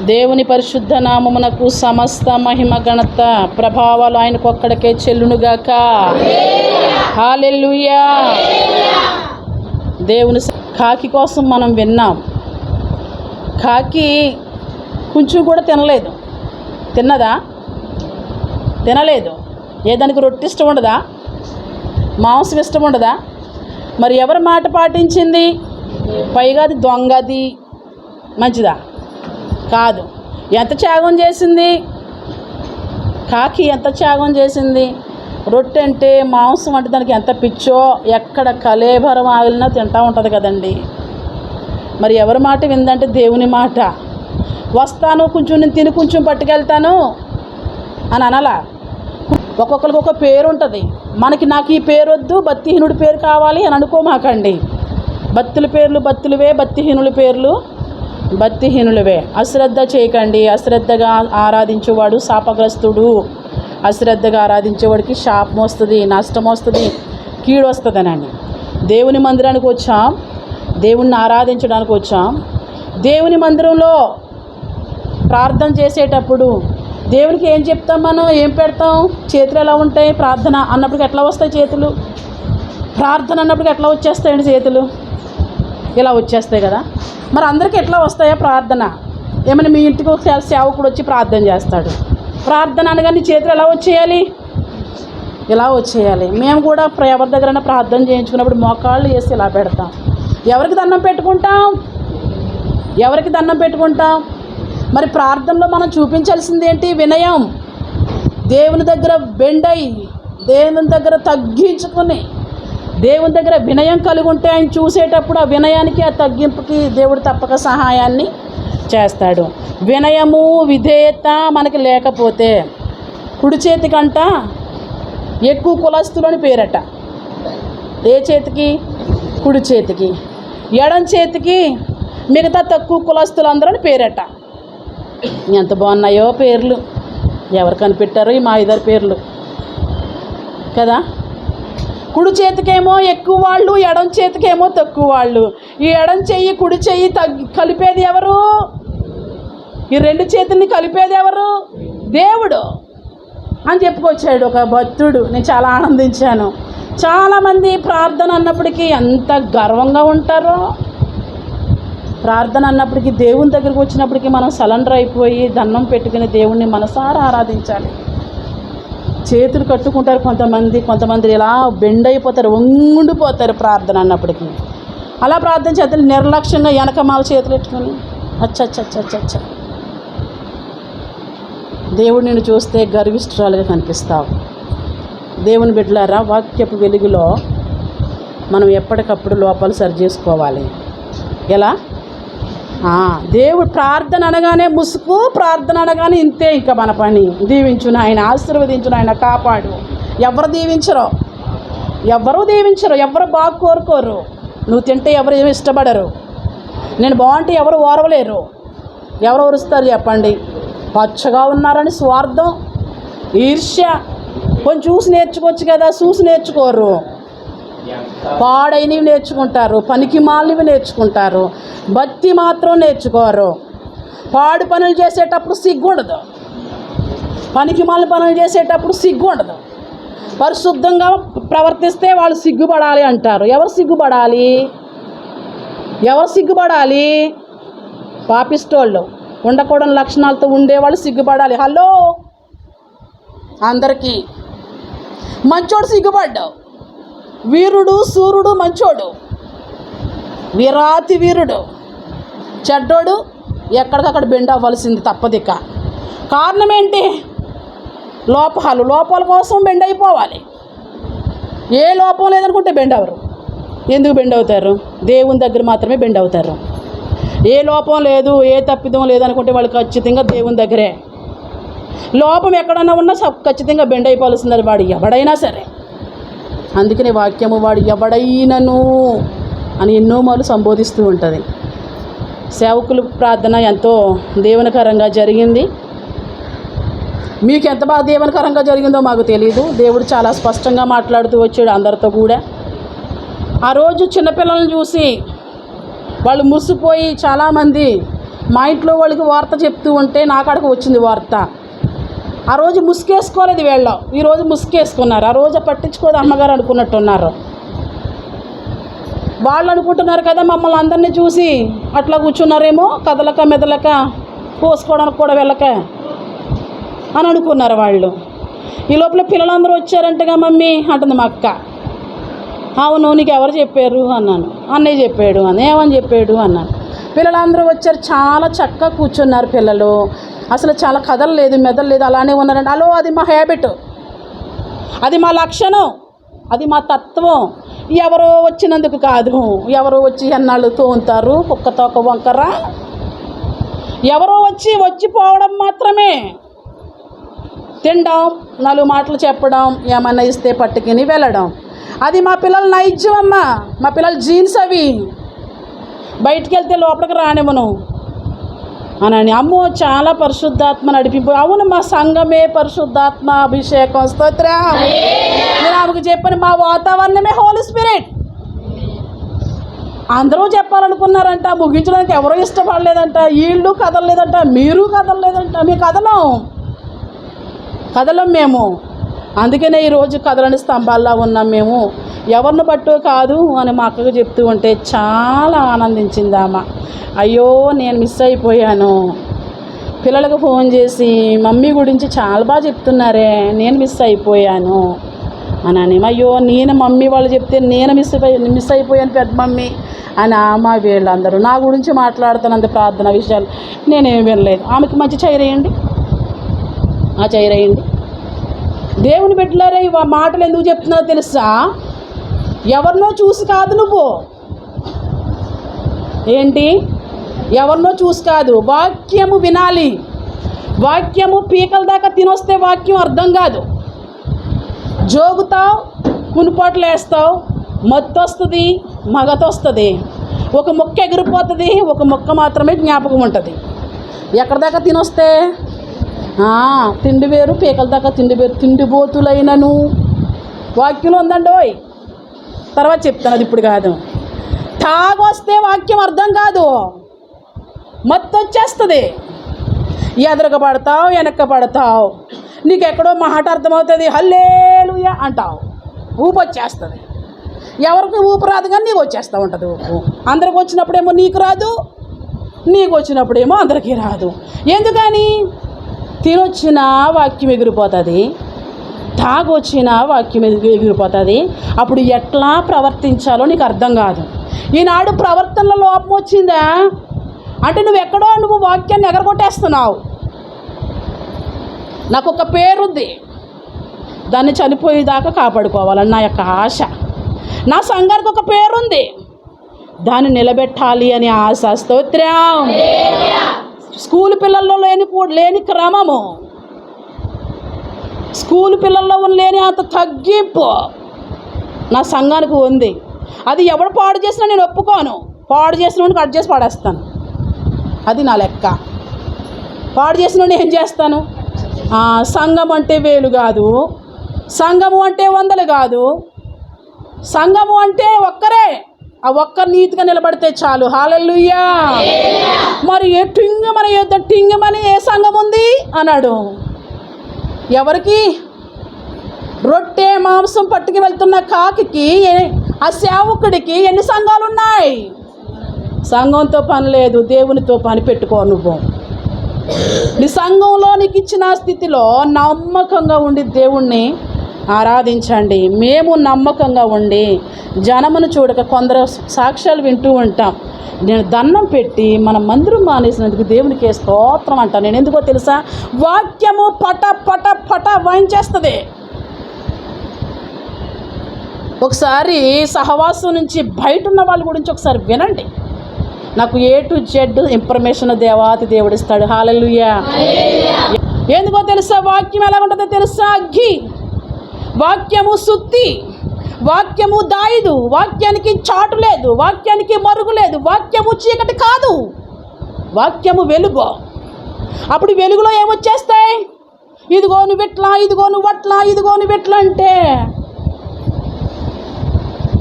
దేవుని పరిశుద్ధ నామమునకు సమస్త మహిమ ఘనత ప్రభావాలు ఆయనకు ఒక్కడికే చెల్లునుగాక. హాలెల్లుయా. దేవుని కాకి కోసం మనం విన్నాం. కాకి కొంచెం కూడా తినలేదు. తిన్నదా? తినలేదు. ఏ దానికి రొట్టె ఇష్టం ఉండదా? మాంసం ఇష్టం ఉండదా? మరి ఎవరి మాట పాటించింది? పైగా అది దొంగది. మంచిదా? కాదు. ఎంత త్యాగం చేసింది? కాకి ఎంత త్యాగం చేసింది? రొట్టె అంటే మాంసం అంటే దానికి ఎంత పిచ్చో ఎక్కడ కలేభరం ఆగిలినా తింటా ఉంటుంది కదండి. మరి ఎవరి మాట విందంటే దేవుని మాట. వస్తాను కొంచెం నేను తిని కొంచెం పట్టుకెళ్తాను అని అనలా. ఒక్కొక్కరికి ఒక పేరు ఉంటుంది. మనకి నాకు ఈ పేరు వద్దు బత్తిహీనుడి పేరు కావాలి అని అనుకోమాకండి. భక్తుల పేర్లు భక్తులవే భక్తిహీనుల పేర్లు భక్తిహీనులవే. అశ్రద్ధ చేయకండి. అశ్రద్ధగా ఆరాధించేవాడు శాపగ్రస్తుడు. అశ్రద్ధగా ఆరాధించేవాడికి శాపం వస్తుంది నష్టం వస్తుంది కీడు వస్తుందనండి. దేవుని మందిరానికి వచ్చాం. దేవుణ్ణి ఆరాధించడానికి వచ్చాం. దేవుని మందిరంలో ప్రార్థన చేసేటప్పుడు దేవునికి ఏం చెప్తాం మనం? ఏం పెడతాం? చేతులు ఎలా ఉంటాయి? ప్రార్థన అన్నప్పటికి ఎట్లా వస్తాయి చేతులు? ప్రార్థన అన్నప్పటికి ఎట్లా వచ్చేస్తాయండి చేతులు? ఇలా వచ్చేస్తాయి కదా. మరి అందరికీ ఎట్లా వస్తాయా ప్రార్థన? ఏమైనా మీ ఇంటికి ఒక సేవకుడు వచ్చి ప్రార్థన చేస్తాడు. ప్రార్థన అనగానే చేతులు ఎలా వచ్చేయాలి? ఇలా వచ్చేయాలి? మేము కూడా ఎవరి దగ్గరైనా ప్రార్థన చేయించుకున్నప్పుడు మోకాళ్ళు వేసి ఇలా పెడతాం. ఎవరికి దండం పెట్టుకుంటాం? ఎవరికి దండం పెట్టుకుంటాం? మరి ప్రార్థనలో మనం చూపించాల్సింది ఏంటి? వినయం. దేవుని దగ్గర బెండై దేవుని దగ్గర తగ్గించుకుని దేవుని దగ్గర వినయం కలిగి ఉంటే ఆయన చూసేటప్పుడు ఆ వినయానికి ఆ తగ్గింపుకి దేవుడు తప్పక సహాయాన్ని చేస్తాడు. వినయము విధేయత మనకి లేకపోతే కుడి చేతికంట ఎక్కువ కులస్తులు అని పేరట. ఏ చేతికి? కుడి చేతికి. ఎడం చేతికి మిగతా తక్కువ కులస్తులు అందరూ అని పేరట. ఎంత బాగున్నాయో పేర్లు. ఎవరు కనిపెట్టారో ఈ మా ఇద్దరు పేర్లు. కదా? కుడి చేతికేమో ఎక్కువ వాళ్ళు ఎడం చేతికేమో తక్కువ వాళ్ళు. ఈ ఎడం చెయ్యి కుడి చెయ్యి తగ్గి కలిపేది ఎవరు? ఈ రెండు చేతుల్ని కలిపేది ఎవరు? దేవుడు. అని చెప్పుకొచ్చాడు ఒక భక్తుడు. నేను చాలా ఆనందించాను. చాలామంది ప్రార్థన అన్నప్పటికీ ఎంత గర్వంగా ఉంటారో. ప్రార్థన అన్నప్పటికీ దేవుని దగ్గరికి వచ్చినప్పటికీ మనం సలండర్ అయిపోయి దండం పెట్టుకుని దేవుణ్ణి మనసారా ఆరాధించాలి. చేతులు కట్టుకుంటారు కొంతమంది కొంతమంది ఇలా బెండ్ అయిపోతారు వంగుండిపోతారు ప్రార్థన అన్నప్పటికీ. అలా ప్రార్థన చేతులు నిర్లక్ష్యంగా వెనకమాల చేతులు పెట్టుకొని అచ్చచ్చచ్చచ్చచ్చ. దేవుడు నిన్ను చూస్తే గర్విష్ఠురాలుగా కనిపిస్తావు. దేవుని బిడ్డలారా వాక్యపు వెలుగులో మనం ఎప్పటికప్పుడు లోపాలు సరి చేసుకోవాలి. ఎలా? దేవుడు ప్రార్థన అనగానే ముసుగు ప్రార్థన అనగానే ఇంతే ఇంకా మన పని. దీవించు ఆయన ఆశీర్వదించు ఆయన కాపాడు. ఎవరు దీవించరు? ఎవరు దీవించరు? ఎవరు బాగా కోరుకోరు? నువ్వు తింటే ఎవరు ఏమి ఇష్టపడరు? నేను బాగుంటే ఎవరు ఓరవలేరు? ఎవరు ఓరుస్తారు చెప్పండి? పచ్చగా ఉన్నారని స్వార్థం ఈర్ష్య. కొంచెం చూసి నేర్చుకోవచ్చు కదా చూసి నేర్చుకోరు. పాడైనవి నేర్చుకుంటారు పనికి మాలినవి నేర్చుకుంటారు భక్తి మాత్రం నేర్చుకోరు. పాడు పనులు చేసేటప్పుడు సిగ్గు ఉండదు పనికి మాలిన పనులు చేసేటప్పుడు సిగ్గు ఉండదు పరిశుద్ధంగా ప్రవర్తిస్తే వాళ్ళు సిగ్గుపడాలి అంటారు. ఎవరు సిగ్గుపడాలి? ఎవరు సిగ్గుపడాలి? పాపిస్టోళ్ళు. ఉండకూడని లక్షణాలతో ఉండేవాళ్ళు సిగ్గుపడాలి. హలో? అందరికీ. మంచోడు సిగ్గుపడ్డావు. వీరుడు సూర్యుడు మంచోడు. వీరాతి వీరుడు. చెడ్డోడు ఎక్కడికక్కడ బెండ్ అవ్వాల్సింది తప్పదిక. కారణం ఏంటి? లోపాలు. లోపాల కోసం బెండ్ అయిపోవాలి. ఏ లోపం లేదనుకుంటే బెండ్ అవ్వరు. ఎందుకు బెండ్ అవుతారు? దేవుని దగ్గర మాత్రమే బెండ్ అవుతారు. ఏ లోపం లేదు ఏ తప్పిదం లేదనుకుంటే వాళ్ళు ఖచ్చితంగా దేవుని దగ్గరే. లోపం ఎక్కడన్నా ఉన్నా ఖచ్చితంగా బెండ్ అయిపోవాల్సిందని వాడు. ఎవడైనా సరే. అందుకనే వాక్యము వాడు ఎవడైనను అని ఎన్నో మార్లు సంబోధిస్తూ ఉంటుంది. సేవకుల ప్రార్థన ఎంతో దేవునికరంగా జరిగింది. మీకు ఎంత బాగా దేవనకరంగా జరిగిందో మాకు తెలియదు దేవుడు చాలా స్పష్టంగా మాట్లాడుతూ వచ్చాడు అందరితో కూడా. ఆ రోజు చిన్నపిల్లలను చూసి వాళ్ళు మురిసిపోయి చాలామంది మా ఇంట్లో వాళ్ళకి వార్త చెప్తూ ఉంటే నా కాడకు వచ్చింది వార్త. ఆ రోజు ముసుకేసుకోలేదు వీళ్ళు. ఈరోజు ముసుకేసుకున్నారు. ఆ రోజు పట్టించుకోదు అమ్మగారు అనుకున్నట్టున్నారు. వాళ్ళు అనుకుంటున్నారు కదా మమ్మల్ని అందరినీ చూసి అట్లా కూర్చున్నారేమో కదలక మెదలక పోసుకోవడానికి కూడా వెళ్ళక అని అనుకున్నారు వాళ్ళు. ఈ లోపల పిల్లలందరూ వచ్చారంటగా మమ్మీ అంటుంది మా అక్క. అవును నీకు ఎవరు చెప్పారు? అన్నాను. అన్నయ్య చెప్పాడు అని ఏమని చెప్పాడు? అన్నాను. పిల్లలందరూ వచ్చారు చాలా చక్కగా కూర్చున్నారు పిల్లలు. అసలు చాలా కదలలేదు మెదలలేదు అలానే ఉన్నారండి. అలో అది మా హ్యాబిట్ అది మా లక్షణం. అది మా తత్వం. ఎవరో వచ్చినందుకు కాదు. ఎవరో వచ్చి ఎన్నాళ్ళు తోముతారు కుక్క తోక వంకర. ఎవరో వచ్చి వచ్చిపోవడం మాత్రమే. తినడం నాలుగు మాటలు చెప్పడం ఏమన్నా ఇస్తే పట్టుకుని వెళ్ళడం. అది మా పిల్లల నైజ్యం అమ్మ. మా పిల్లల జీన్స్ అవి. బయటికి వెళ్తే లోపలికి రానివ్వను. అనని అమ్మో చాలా పరిశుద్ధాత్మ నడిపింపు. అవును మా సంఘమే పరిశుద్ధాత్మ అభిషేకం. స్తోత్ర. నేను ఆమెకు చెప్పాను మా వాతావరణమే హోలీ స్పిరిట్ అందరూ చెప్పాలనుకున్నారంట ముగించడానికి ఎవరూ ఇష్టపడలేదంట వీళ్ళు కదలలేదంట మీరు కదలలేదంట మీ కదలం. కదలం మేము. అందుకనే ఈరోజు కదలని స్తంభాల్లో ఉన్నాం మేము. ఎవరిని బట్టో కాదు అని మా అక్కకు చెప్తూ ఉంటే చాలా ఆనందించింది ఆమె. అయ్యో నేను మిస్ అయిపోయాను. పిల్లలకు ఫోన్ చేసి మమ్మీ గురించి చాలా బాగా చెప్తున్నారే నేను మిస్ అయిపోయాను. అని అని అయ్యో నేను మమ్మీ వాళ్ళు చెప్తే నేను మిస్ అయిపోయి మిస్ అయిపోయాను పెద్ద మమ్మీ. అని ఆమె వీళ్ళందరూ నా గురించి మాట్లాడుతున్నంత ప్రార్థన విషయాలు నేనేం వినలేదు. ఆమెకి మంచి చైరేయండి ఆ చైరేయండి దేవుని బిడ్డలారా ఈ మాటలు ఎందుకు చెప్తున్నారో తెలుసా? ఎవరినో చూసి కాదు నువ్వు. ఏంటి? ఎవరినో చూసి కాదు. వాక్యము వినాలి. వాక్యము పీకల దాకా తినొస్తే వాక్యం అర్థం కాదు. జోగుతావు కునుపాట్లు వేస్తావు మత్తు వస్తుంది మగత వస్తుంది ఒక మొక్క ఎగిరిపోతుంది ఒక మొక్క మాత్రమే జ్ఞాపకం ఉంటుంది. ఎక్కడి దాకా తినొస్తే? తిండి వేరు పీకల దాకా తిండి వేరు తిండిబోతులైనను. వాక్యంలో ఉందండి ఓయ్ తర్వాత చెప్తాను అది ఇప్పుడు కాదు. తాగొస్తే వాక్యం అర్థం కాదు. మత్తు వచ్చేస్తుంది ఎదురుగా పడతావు వెనక్క పడతావు నీకు ఎక్కడో మాట అర్థమవుతుంది హల్లేలుయా అంటావు. ఊపు వచ్చేస్తుంది ఎవరికి ఊపు రాదు కానీ నీకు వచ్చేస్తూ ఉంటుంది ఊపు. అందరికి వచ్చినప్పుడేమో నీకు రాదు నీకు వచ్చినప్పుడేమో అందరికీ రాదు. ఎందుకని? తినొచ్చిన వాక్యం ఎగిరిపోతుంది. తాగొచ్చిన వాక్యం ఎగిరి ఎగిరిపోతుంది. అప్పుడు ఎట్లా ప్రవర్తించాలో నీకు అర్థం కాదు. ఈనాడు ప్రవర్తనలో లోపం వచ్చిందా? అంటే నువ్వు ఎక్కడో నువ్వు వాక్యాన్ని ఎగరగొట్టేస్తున్నావు. నాకు ఒక పేరుంది. దాన్ని చనిపోయేదాకా కాపాడుకోవాలని నా యొక్క ఆశ. నా సంఘానికి ఒక పేరుంది. దాన్ని నిలబెట్టాలి అని ఆశ. స్తోత్రం. స్కూల్ పిల్లల్లో లేని లేని క్రమము. స్కూల్ పిల్లల్లో లేని అంత తగ్గింపు నా సంఘానికి ఉంది. అది ఎవడు పాడు చేసినా నేను ఒప్పుకోను. పాడు చేసిన వాడిని కట్ చేసి పాడేస్తాను. అది నా లెక్క. పాడు చేసిన వాడిని ఏం చేస్తాను? సంఘం అంటే వేలు కాదు. సంఘము అంటే వందలు కాదు. సంఘము అంటే ఒక్కరే. ఆ ఒక్క నీతిగా నిలబడితే చాలు. హాలెల్లుయ్యా మరి ఏ టింగమని టింగమని ఏ సంఘం ఉంది? అన్నాడు. ఎవరికి? రొట్టె మాంసం పట్టుకు వెళ్తున్న కాకికి ఆ సేవకుడికి ఎన్ని సంఘాలు ఉన్నాయి సంఘంతో పని లేదు దేవునితో పని పెట్టుకో నువ్వు. నీ సంఘంలో నీకు ఇచ్చిన స్థితిలో నమ్మకంగా ఉండి దేవుణ్ణి ఆరాధించండి. మేము నమ్మకంగా ఉండి జనమును చూడక కొందరు సాక్ష్యాలు వింటూ ఉంటాం. నేను దండం పెట్టి మన మందిరం మానేసినందుకు దేవునికి స్తోత్రం అంటాను నేను ఎందుకో తెలుసా? వాక్యము పట పట పట వాయించేస్తుంది. ఒకసారి సహవాసం నుంచి బయట ఉన్న వాళ్ళ గురించి ఒకసారి వినండి. నాకు ఏ టు జెడ్ ఇన్ఫర్మేషన్ దేవాతి దేవుడిస్తాడు. హాలలుయా ఎందుకో తెలుసా? వాక్యం ఎలా ఉంటుందో తెలుసా? అగ్గి వాక్యము సుత్తి వాక్యము దాయిదు వాక్యానికి చాటు లేదు వాక్యానికి మరుగు లేదు వాక్యము చీకటి కాదు. వాక్యము వెలుగు. అప్పుడు వెలుగులో ఏమొచ్చేస్తాయి ఇదిగో నువ్వు ఇట్లా ఇదిగో నువ్వు అట్లా ఇదిగో నువ్వు అంటే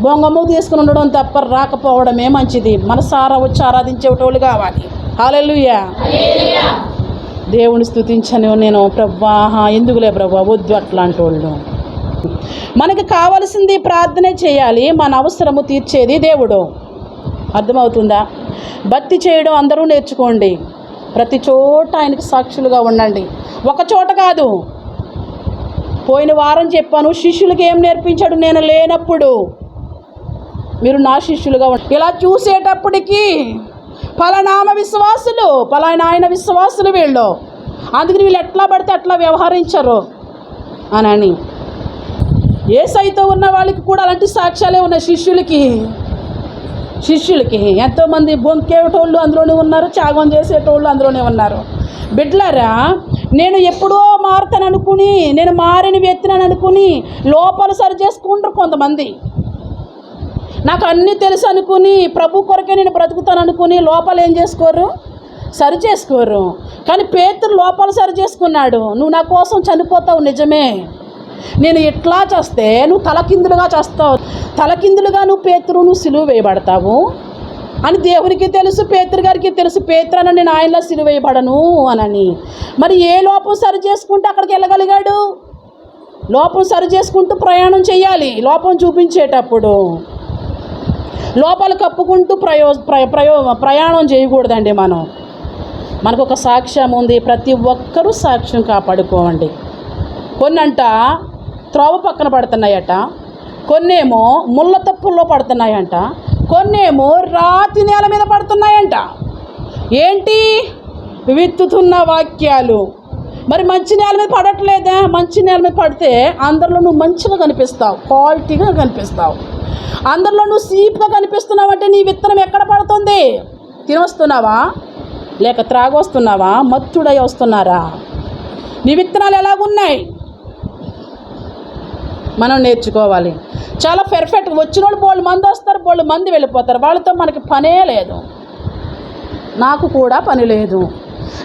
బొంగము తీసుకుని ఉండడం తప్ప రాకపోవడమే మంచిది. మనసారా వచ్చి ఆరాధించేటోళ్ళు కావాలి. హాలెలుయా దేవుని స్థుతించను నేను ప్రభా. హా, ఎందుకులే ప్రభా? వద్దు అట్లాంటి వాళ్ళు మనకి కావలసింది ప్రార్థనే చేయాలి మన అవసరము తీర్చేది దేవుడు. అర్థమవుతుందా? భక్తి చేయడం అందరూ నేర్చుకోండి. ప్రతి చోట ఆయనకి సాక్షులుగా ఉండండి. ఒక చోట కాదు. పోయిన వారం చెప్పాను శిష్యులకి ఏం నేర్పించాడు? నేను లేనప్పుడు మీరు నా శిష్యులుగా ఇలా చూసేటప్పటికీ పలానామ విశ్వాసులు పలానా ఆయన విశ్వాసులు వీళ్ళు. అందుకని వీళ్ళు ఎట్లా పడితే అట్లా వ్యవహరించరు. అని. ఏసైతో ఉన్న వాళ్ళకి కూడా అలాంటి సాక్ష్యాలే ఉన్నాయి శిష్యులకి. శిష్యులకి. ఎంతోమంది బొంకేటోళ్ళు అందులోనే ఉన్నారు త్యాగం చేసేటోళ్ళు అందులోనే ఉన్నారు. బిడ్లరా నేను ఎప్పుడో మారుతాను అనుకుని నేను మారిన వ్యక్తిని అనుకుని లోపల సరి చేసుకుంటారు కొంతమంది. నాకు అన్నీ తెలుసు అనుకుని ప్రభు కొరకే నేను బ్రతుకుతాను అనుకుని లోపల ఏం చేసుకోరు? సరి చేసుకోరు. కానీ పేతురు లోపల సరి చేసుకున్నాడు. నువ్వు నా కోసం చనిపోతావు నిజమే. నేను ఇట్లా చేస్తే నువ్వు తలకిందులుగా చేస్తావు? తలకిందులుగా నువ్వు పేతురు నువ్వు సిలువ వేయబడతావు? అని దేవునికి తెలుసు పేతురు గారికి తెలుసు పేతురని నేను ఆయనలో సిలువేయబడను అనని. మరి ఏ లోపం సరి చేసుకుంటే అక్కడికి వెళ్ళగలిగాడు? లోపం సరి చేసుకుంటూ ప్రయాణం చేయాలి లోపం చూపించేటప్పుడు. లోపల కప్పుకుంటూ ప్రయో ప్రయ ప్రయో ప్రయాణం చేయకూడదండి మనం. మనకు ఒక సాక్ష్యం ఉంది ప్రతి ఒక్కరూ సాక్ష్యం కాపాడుకోవండి కొన్నంట త్రోవ పక్కన పడుతున్నాయట. కొన్నేమో ముళ్ళ తప్పుల్లో పడుతున్నాయంట. కొన్నేమో రాతి నేల మీద పడుతున్నాయంట. ఏంటి? విత్తుతున్న వాక్యాలు. మరి మంచి నేల మీద పడట్లేదా? మంచి నేల మీద పడితే అందరిలో నువ్వు మంచిగా కనిపిస్తావు క్వాలిటీగా కనిపిస్తావు. అందరిలో నువ్వు సీప్గా కనిపిస్తున్నావు అంటే నీ విత్తనం ఎక్కడ పడుతుంది? తినొస్తున్నావా? లేక త్రాగొస్తున్నావా? మత్తుడై వస్తున్నారా? నీ విత్తనాలు ఎలాగున్నాయి? మనం నేర్చుకోవాలి. చాలా పెర్ఫెక్ట్ వచ్చిన వాళ్ళు బోళ్ళు మంది వస్తారు బోళ్ళు మంది వెళ్ళిపోతారు. వాళ్ళతో మనకి పనే లేదు. నాకు కూడా పని లేదు.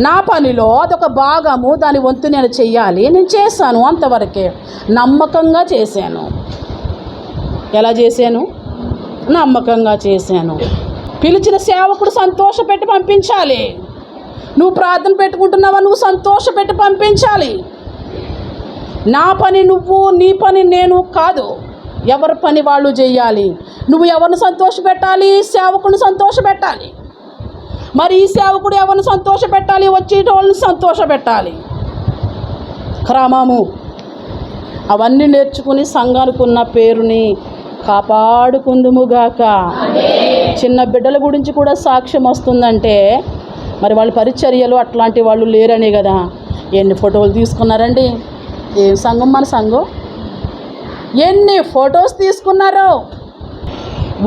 నా పనిలో అదొక భాగము దాని వంతు నేను చెయ్యాలి. నేను చేశాను అంతవరకే. నమ్మకంగా చేశాను. ఎలా చేశాను? నమ్మకంగా చేశాను. పిలిచిన సేవకుడు సంతోషపెట్టి పంపించాలి. నువ్వు ప్రార్థన పెట్టుకుంటున్నావా? నువ్వు సంతోషపెట్టి పంపించాలి. నా పని నువ్వు నీ పని నేను కాదు. ఎవరి పని వాళ్ళు చేయాలి? నువ్వు ఎవరిని సంతోషపెట్టాలి సేవకుని సంతోషపెట్టాలి మరి ఈ సేవకుడు ఎవరిని సంతోషపెట్టాలి వచ్చేటోళ్ళని సంతోషపెట్టాలి క్రమము అవన్నీ నేర్చుకుని సంఘానికి ఉన్న పేరుని కాపాడుకుందుముగాక. చిన్న బిడ్డల గురించి కూడా సాక్ష్యం వస్తుందంటే మరి వాళ్ళ పరిచర్యలు అట్లాంటి వాళ్ళు లేరనే కదా. ఎన్ని ఫోటోలు తీసుకున్నారండి? ఏం సంఘం మన సంఘం? ఎన్ని ఫొటోస్ తీసుకున్నారు?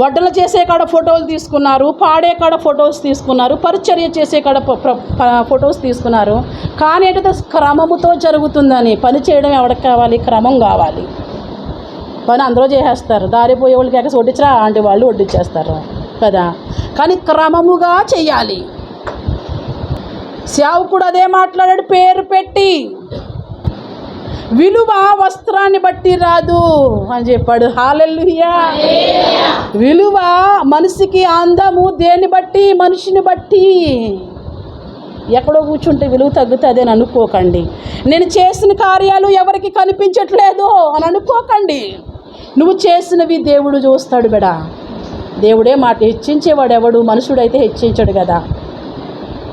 వడ్డలు చేసే కాడ ఫోటోలు తీసుకున్నారు పాడే కాడ ఫొటోస్ తీసుకున్నారు పరిచర్య చేసే కాడ ప్ర- ఫొటోస్ తీసుకున్నారు. కానీ ఏంటంటే క్రమముతో జరుగుతుందని పని చేయడం ఎవరికి కావాలి? క్రమం కావాలి. పని అందరూ చేసేస్తారు. దారిపోయే వాళ్ళకి ఎక్కడ వడ్డించరా అంటే వాళ్ళు వడ్డించేస్తారు కదా? కానీ క్రమముగా చేయాలి. సేవకుడు అదే మాట్లాడాడు పేరు పెట్టి. విలువ వస్త్రాన్ని బట్టి రాదు అని చెప్పాడు. హాలెల్లుయ్యా విలువ మనిషికి అందము దేన్ని బట్టి? మనిషిని బట్టి. ఎక్కడో కూర్చుంటే విలువ తగ్గుతుంది అని అనుకోకండి. నేను చేసిన కార్యాలు ఎవరికి కనిపించట్లేదు అని అనుకోకండి. నువ్వు చేసినవి దేవుడు చూస్తాడు బెడా. దేవుడే మాట హెచ్చించేవాడు ఎవడు? మనుషుడైతే హెచ్చించాడు కదా.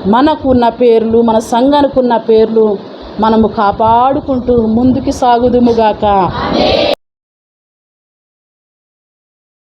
మనకున్న పేర్లు మన సంఘానికి ఉన్న పేర్లు మనము కాపాడుకుంటూ ముందుకు సాగుదుముగాక